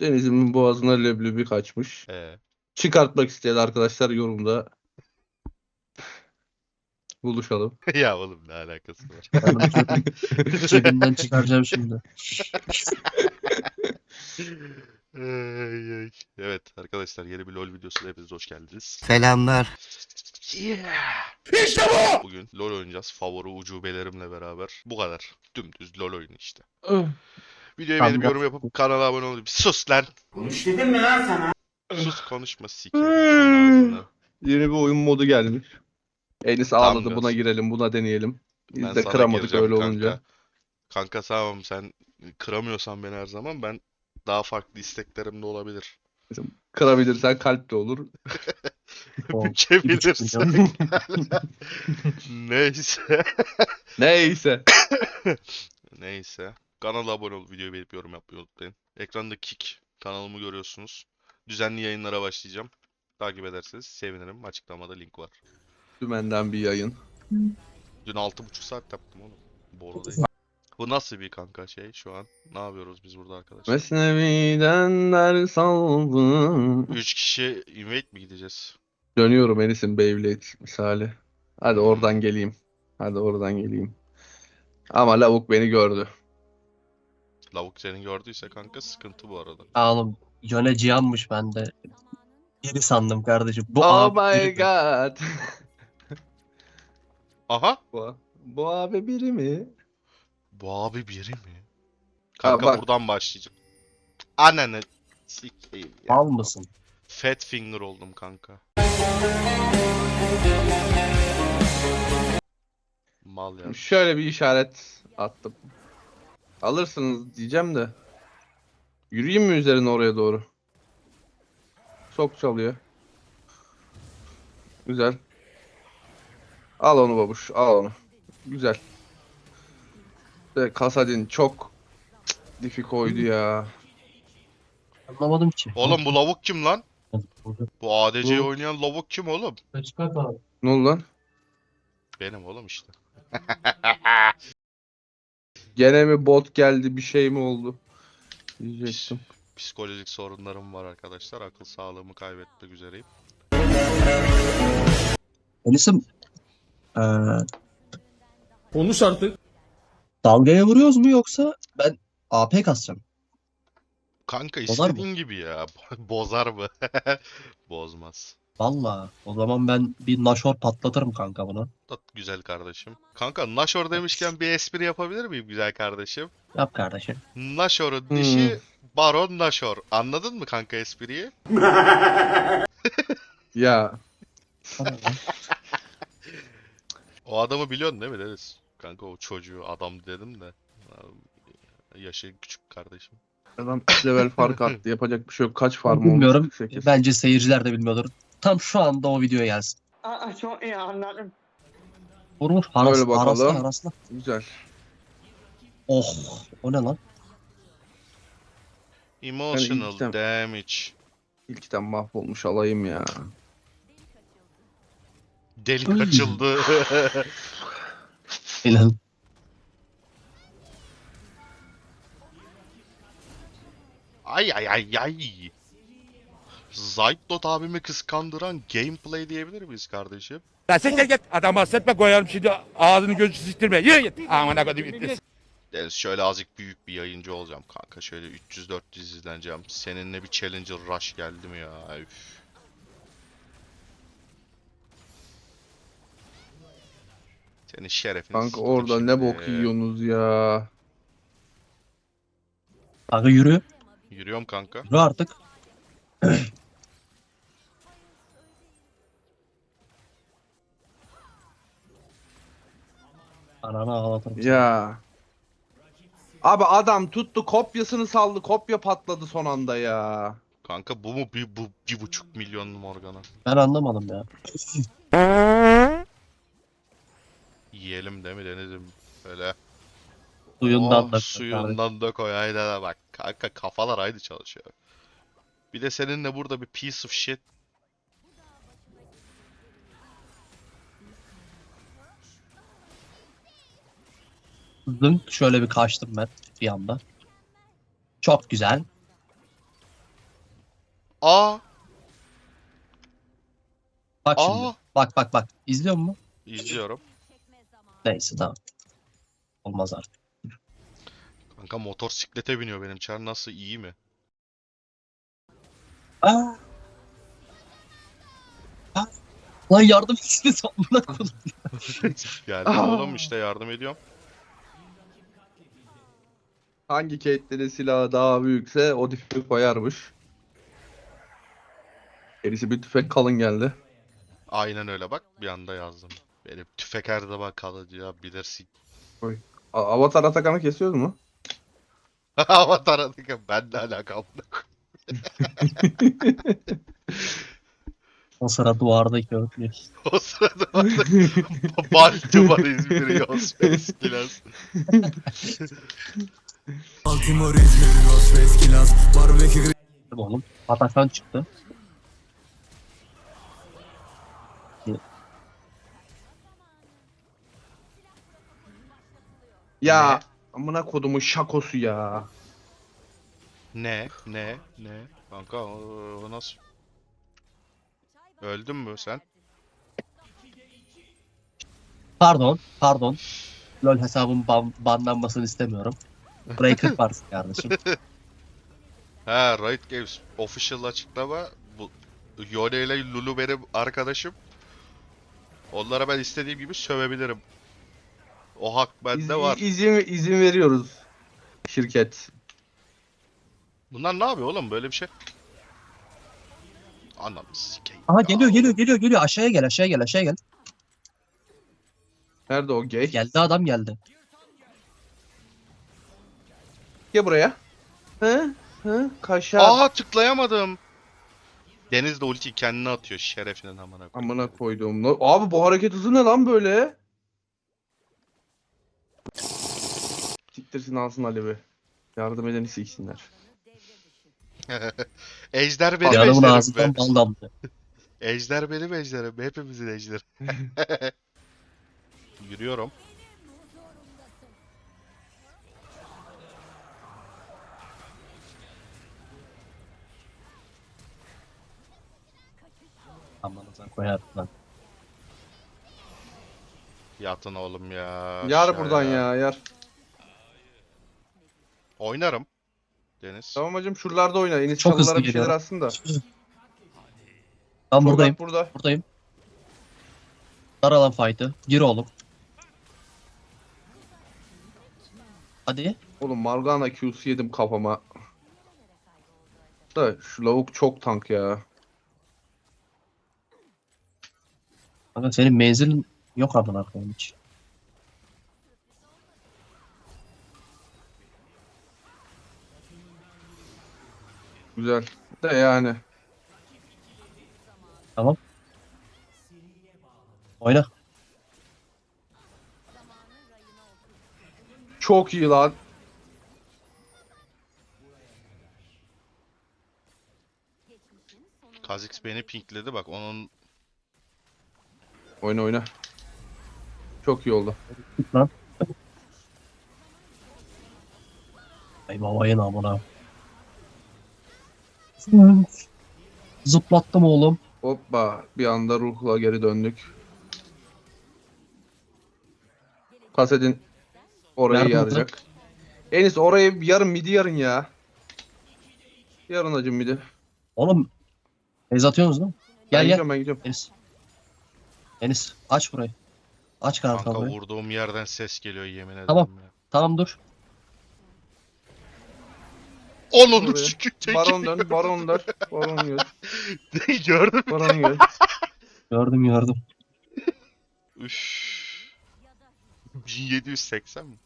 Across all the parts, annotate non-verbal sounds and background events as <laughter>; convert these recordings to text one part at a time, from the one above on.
Deniz'imin boğazına leblebi kaçmış. Ee, Çıkartmak isteyen arkadaşlar yorumda buluşalım. <laughs> ya oğlum ne alakası var? <laughs> Cebimden çıkaracağım şimdi. Evet arkadaşlar yeni bir LoL videosuna hepiniz hoş geldiniz. Selamlar. Yeah. Bugün LoL oynayacağız favori ucubelerimle beraber. Bu kadar. Dümdüz LoL oyunu işte. Videoyu Kanka. yorum yapıp kanala abone olup sus lan. Konuş dedim mi lan sana? Sus konuşma sikeyim. Yeni bir oyun modu gelmiş. Enis ağladı buna girelim buna deneyelim. Biz Ben de sana kıramadık gireceğim öyle kanka. olunca. Kanka tamam sen kıramıyorsan beni her zaman ben daha farklı isteklerim de olabilir. Kırabilirsen kalp de olur. <laughs> O, Bükebilirsin. <laughs> Neyse. Neyse. Neyse. Kanala abone ol, videoyu beğenip yorum yapmayı unutmayın. Ekranda Kick kanalımı görüyorsunuz. Düzenli yayınlara başlayacağım. Takip ederseniz sevinirim. Açıklamada link var. Dümenden bir yayın. Dün 6,5 saat yaptım oğlum. Değil. Bu nasıl bir kanka şey şu an? Ne yapıyoruz biz burada arkadaşlar? Mesnevi'den ders aldım. 3 kişi invade mi gideceğiz? Dönüyorum Enis'in Beyblade misali. Hadi oradan geleyim. Hadi oradan geleyim. Ama lavuk beni gördü. Lavuk seni gördüyse kanka sıkıntı bu arada. Oğlum Yone Cihan'mış ben de. Biri sandım kardeşim. Bu Oh abi my biri mi? god. <laughs> Aha! Bu, bu abi biri mi? Bu abi biri mi? Kanka bak. buradan başlayacağım. Ananı sikeyim ya. Mal mısın? Fat finger oldum kanka. Mal ya. Şöyle bir işaret attım. Alırsınız diyeceğim de. Yürüyeyim mi üzerine oraya doğru? Sok çalıyor. Güzel. Al onu babuş, al onu. Güzel. De Kasadin çok difi koydu ya. Anlamadım ki. Oğlum bu lavuk kim lan? Bu ADC'yi oynayan lavuk kim oğlum? Ne oldu lan? Benim oğlum işte. <laughs> Gene mi bot geldi, bir şey mi oldu? Diyecektim. Psikolojik sorunlarım var arkadaşlar. Akıl sağlığımı kaybetmek üzereyim. Enis'im eee Konuş artık. dalgaya vuruyoruz mu yoksa ben AP kasacağım. Kanka Bozar mı? istediğin gibi ya. <laughs> Bozar mı? <laughs> Bozmaz. Valla o zaman ben bir naşor patlatırım kanka bunu. Da güzel kardeşim. Kanka Nashor demişken bir espri yapabilir miyim güzel kardeşim? Yap kardeşim. Nashor'un dişi Baron Nashor. Anladın mı kanka espriyi? <laughs> Ya O adamı biliyorsun değil mi Deniz? Kanka o çocuğu adam dedim de. Yaşı küçük kardeşim. adam <laughs> level fark attı. Yapacak bir şey yok. Kaç farm olmuş? Bilmiyorum. 48. Bence seyirciler de bilmiyordur. Tam şu anda o video gelsin. Aa, çok iyi anladım. Vurmuş. Haras, Böyle bakalım. harasla harasla. Güzel. Oh. O ne lan? Emotional ilkten- damage. İlkten mahvolmuş alayım ya. Delik Ay. açıldı. <laughs> İnan. ay ay ay ay. Zaytnot abimi kıskandıran gameplay diyebilir miyiz kardeşim? Lan siktir git. Adam bahsetme koyarım şimdi ağzını gözü siktirme. Yürü git. Aman kodum iblis. Deniz şöyle azıcık büyük bir yayıncı olacağım kanka. Şöyle 300-400 izleneceğim. Seninle bir Challenger Rush geldi mi ya? Üf. Senin şerefini Kanka siktim orada ne şimdi. bok yiyorsunuz ya. Kanka yürü. Yürüyorum kanka. Yürü artık. <clears throat> Ananı ağlatırım. Ya. Abi adam tuttu kopyasını saldı. Kopya patladı son anda ya. Kanka bu mu bir, bu bir buçuk milyon Morgana? Ben anlamadım ya. Yiyelim değil mi Deniz'im? Böyle. Suyundan Oh, da. suyundan da koy de bak. Kanka kafalar aynı çalışıyor. Bir de seninle burada bir piece of shit. Zınk şöyle bir kaçtım ben bir anda. Çok güzel. Aa, Bak şimdi. aa. Bak bak bak. İzliyor musun? İzliyorum. Neyse tamam. Olmaz artık. Kanka motosiklete biniyor benim çar nasıl iyi mi? Aa. Aa. Lan yardım istedi <laughs> amına koydum. <laughs> Geldim Aa. oğlum işte yardım ediyorum. Hangi Caitlyn'in silahı daha büyükse o tüfeği koyarmış. Gerisi bir tüfek kalın geldi. Aynen öyle bak bir anda yazdım. Benim tüfek her zaman kalıcı ya bilirsin. A- Avatar Atakan'ı kesiyoruz mu? <laughs> Avatar adı ben de alakam yok. O sıra duvardaki örtüyor. O sırada orada Baltimar İzmir Yosmes Kilas. Baltimore, İzmir, Los Veskilas, Barbekü oğlum? Atakan çıktı. Ya amına kodumun şakosu ya. Ne? Ne? Ne? Kanka o, o nasıl? Öldün mü sen? Pardon, pardon. LoL hesabım ban banlanmasını istemiyorum. Breaker <laughs> varsın kardeşim. Ha Riot Games official açıklama bu Yone ile Lulu benim arkadaşım. Onlara ben istediğim gibi sövebilirim. O hak bende İz- var. izin, izin veriyoruz. Şirket. Bunlar ne yapıyor oğlum böyle bir şey? Anam sikeyim. Aha ya. geliyor geliyor geliyor geliyor aşağıya gel aşağıya gel aşağıya gel. Nerede o gay? Geldi adam geldi. Gel buraya. Hı? Hı? Kaşar. Aa tıklayamadım. Deniz de ultiyi kendine atıyor şerefinin amına koyayım. Amına koyduğum. Abi bu hareket hızı ne lan böyle? Siktirsin alsın Ali be. Yardım edeni siksinler. <laughs> Ejder benim Adamın ejderim ağzından be. bal damlıyor. Ejder benim ejderim. Hepimizin ejderi. <laughs> Yürüyorum. Amanıza koyar lan. Yatın oğlum ya. Yar aşağıya. buradan ya yar. Oynarım. Deniz. Tamam hacım şuralarda oyna. Enis Çok hızlı çalılara bir şeyler aslında. Ben buradayım. Burada. Buradayım. Dar alan fight'ı. Gir oğlum. Hadi. Oğlum Morgana Q'su yedim kafama. Da şu lavuk çok tank ya. Kanka senin menzilin yok amına koyayım hiç. Güzel. De yani. Oyna. Çok iyi lan. Kha'Zix beni pinkledi bak onun Oyna oyna. Çok iyi oldu. Git lan. Ay babayın amına. Zıplattım oğlum. Hoppa. Bir anda ruhla geri döndük. Kasetin orayı Nerede yaracak. Enis orayı yarın midi yarın ya. Yarın acım midi. Oğlum. Ez atıyorsunuz değil mi? Ben Gel gel. gidiyorum ben gidiyorum. Enis. Enis aç burayı. Aç kanka, kanka burayı. vurduğum yerden ses geliyor yemin ederim Tamam. ya. Tamam dur. Onun Buraya. şükür Baron dön, baron dön. Baron gör. <laughs> Gördüm. Baron gör. Gördüm gördüm. Üff. 1780 mi?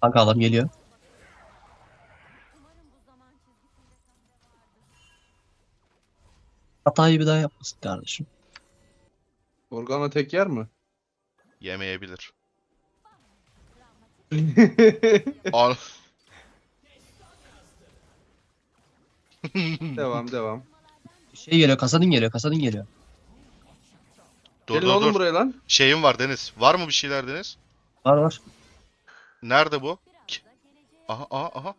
Kanka adam geliyor. Hatayı bir daha yapmasın kardeşim. Morgana tek yer mi? Yemeyebilir. <laughs> Al. Devam <laughs> devam. Şey geliyor kasadın geliyor kasadın geliyor. dur Gelin dur oğlum dur. buraya lan. Şeyim var Deniz. Var mı bir şeyler Deniz? Var var. Nerede bu? Ki- Aha aha aha.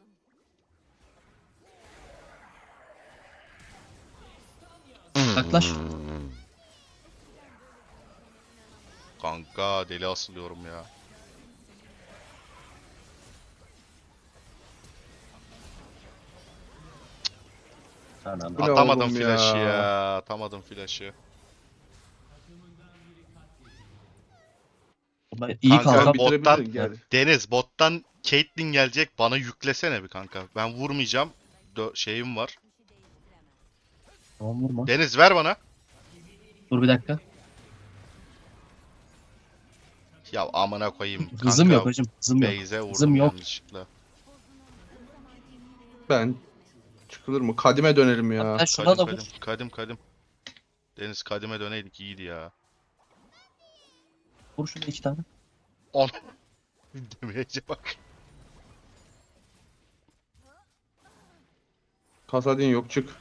Yaklaş. Kanka deli asılıyorum ya. Anam. Bu ne Atamadım oğlum flash'ı ya? ya. Atamadım flash'ı. Ben iyi Kanka, kalkan. bottan-. Deniz bottan Caitlyn gelecek bana yüklesene bir kanka. Ben vurmayacağım. Dö- şeyim var. Tamam vurma. Deniz ver bana. Dur bir dakika. Ya amına koyayım. Hızım kanka, yok hacım. Hızım yok. Beyze vurdum Hızım yok. yanlışlıkla. Ben çıkılır mı? Kadime dönelim ya. Hatta şuna Kadim da kadim. vur. Kadim kadim. Deniz kadime döneydik iyiydi ya. Vur şuna iki tane. On. <laughs> Demeyece bak. Kasadin yok çık.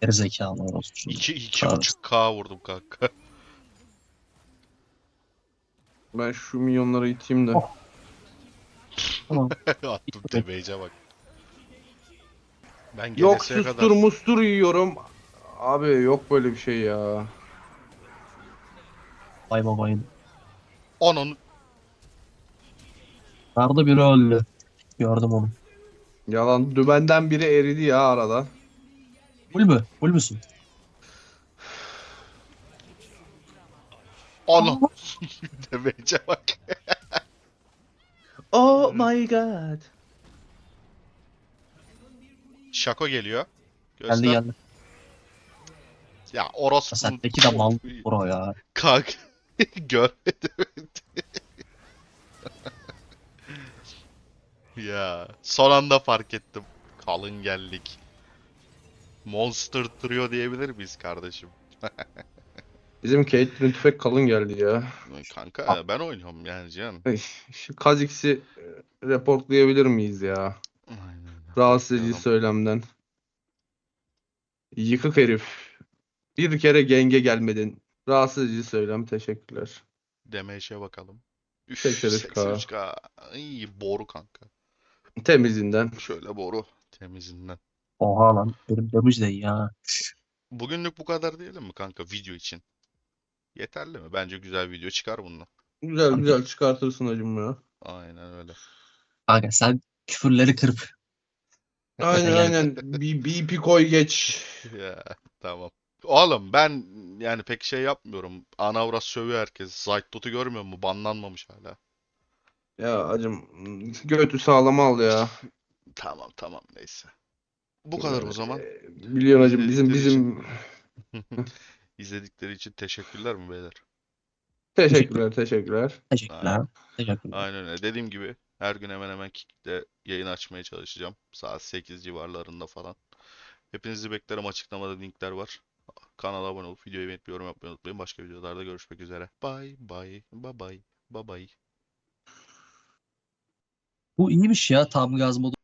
Geri zekalı orospu. 2 iki Kahretsin. buçuk K vurdum kanka. Ben şu milyonları iteyim de. Oh. Tamam. <laughs> Attım demeyece bak. Ben Yok GNS'ye sustur kadar mustur yiyorum. Abi yok böyle bir şey ya. Vay babayın. onun Nerede biri öldü. Gördüm onu. Yalan. Dümenden biri eridi ya arada. Bul mü? Bul müsün? onun <laughs> demeyece bak. Oh my god. Şako geliyor. Göster. Geldi geldi. Ya orospu. Sendeki de mal bro ya. Kanka. <laughs> Görmedim. <laughs> ya son anda fark ettim. Kalın geldik. Monster Trio diyebilir miyiz kardeşim? <laughs> Bizim Caitlyn tüfek kalın geldi ya. Kanka ben oynuyorum yani Cihan. Şu Kazix'i e, reportlayabilir miyiz ya? Aynen. Rahatsız edici söylemden. Yıkık herif. Bir kere genge gelmedin. Rahatsız edici söylem. Teşekkürler. Demeşe bakalım. Üf, 83K. 83K. Ay, boru kanka. Temizinden. Şöyle boru. Temizinden. Oha lan. Benim damage de iyi ya. Bugünlük bu kadar diyelim mi kanka video için? Yeterli mi? Bence güzel video çıkar bununla. Güzel güzel çıkartırsın hacım ya. Aynen öyle. Kanka sen küfürleri kırp. Aynen aynen. Bir BP koy geç. Ya tamam. Oğlum ben yani pek şey yapmıyorum. Anavras sövüyor herkes. Zaytnot'u görmüyor mu? Banlanmamış hala. Ya hacım götü sağlam al ya. Tamam tamam neyse. Bu kadar o zaman. Ee, Biliyorsun hacım bizim İzledikleri bizim <laughs> İzledikleri için teşekkürler mi beyler? teşekkürler teşekkürler. Teşekkürler. Teşekkürler. Aynen öyle. Dediğim gibi her gün hemen hemen Kick'te yayın açmaya çalışacağım. Saat 8 civarlarında falan. Hepinizi beklerim. Açıklamada linkler var. Kanala abone olup videoyu beğenip yorum yapmayı unutmayın. Başka videolarda görüşmek üzere. Bye bye. Bye bye. Bye bye. Bu iyiymiş ya tam gaz modu.